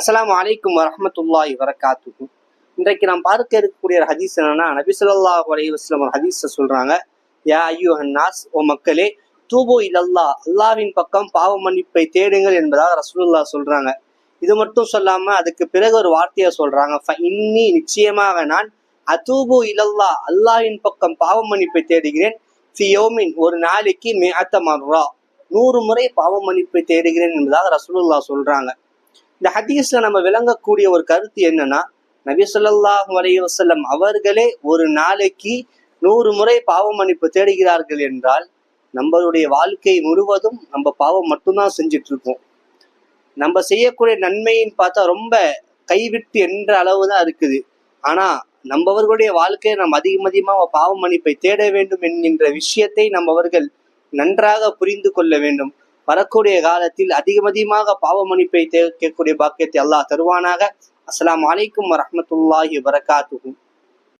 அஸ்லாம் அலைக்கும் வரஹ்மத்துல்லாஹி வரகாத்துக்கும் இன்றைக்கு நாம் பார்க்க இருக்கக்கூடிய ஒரு ஹதீஸ் என்னன்னா நபி அலி வஸ்லம் ஒரு ஹதீஸ சொல்றாங்க. யா ஐயோ ஹன்னாஸ் ஓ மக்களே தூபு இல்லல்லா அல்லாஹ்வின் பக்கம் பாவ மன்னிப்பை தேடுங்கள் என்பதாக ரசூலுல்லா சொல்றாங்க. இது மட்டும் சொல்லாம அதுக்கு பிறகு ஒரு வார்த்தையை சொல்றாங்க. இன்னி நிச்சயமாக நான் அதூபு இலல்லா அல்லாவின் பக்கம் பாவ மன்னிப்பை தேடுகிறேன். சியோமின் ஒரு நாளைக்கு மிஅத்த மர்ரா நூறு முறை பாவ மன்னிப்பை தேடுகிறேன் என்பதாக ரசூலுல்லா சொல்றாங்க. இந்த ஹதீஸ்ல நம்ம விளங்கக்கூடிய ஒரு கருத்து என்னன்னா நபி சொல்லாஹ் அலைஹி அவர்களே ஒரு நாளைக்கு நூறு முறை பாவ மன்னிப்பு தேடுகிறார்கள் என்றால் நம்மளுடைய வாழ்க்கை முழுவதும் நம்ம பாவம் மட்டும்தான் செஞ்சுட்டு இருக்கோம் நம்ம செய்யக்கூடிய நன்மைன்னு பார்த்தா ரொம்ப கைவிட்டு என்ற அளவு தான் இருக்குது. ஆனா நம்மவர்களுடைய வாழ்க்கையை நாம் அதிகம் அதிகமாக பாவ மன்னிப்பை தேட வேண்டும் என்கின்ற விஷயத்தை நம்மவர்கள் நன்றாக புரிந்து கொள்ள வேண்டும். வரக்கூடிய காலத்தில் அதிகம் அதிகமாக பாவ மன்னிப்பை கேட்கக்கூடிய பாக்கியத்தை அல்லாஹ் தருவானாக. அஸ்லாம் அலைக்கும் வரமத்துல்லாஹி வரகாத்துகும்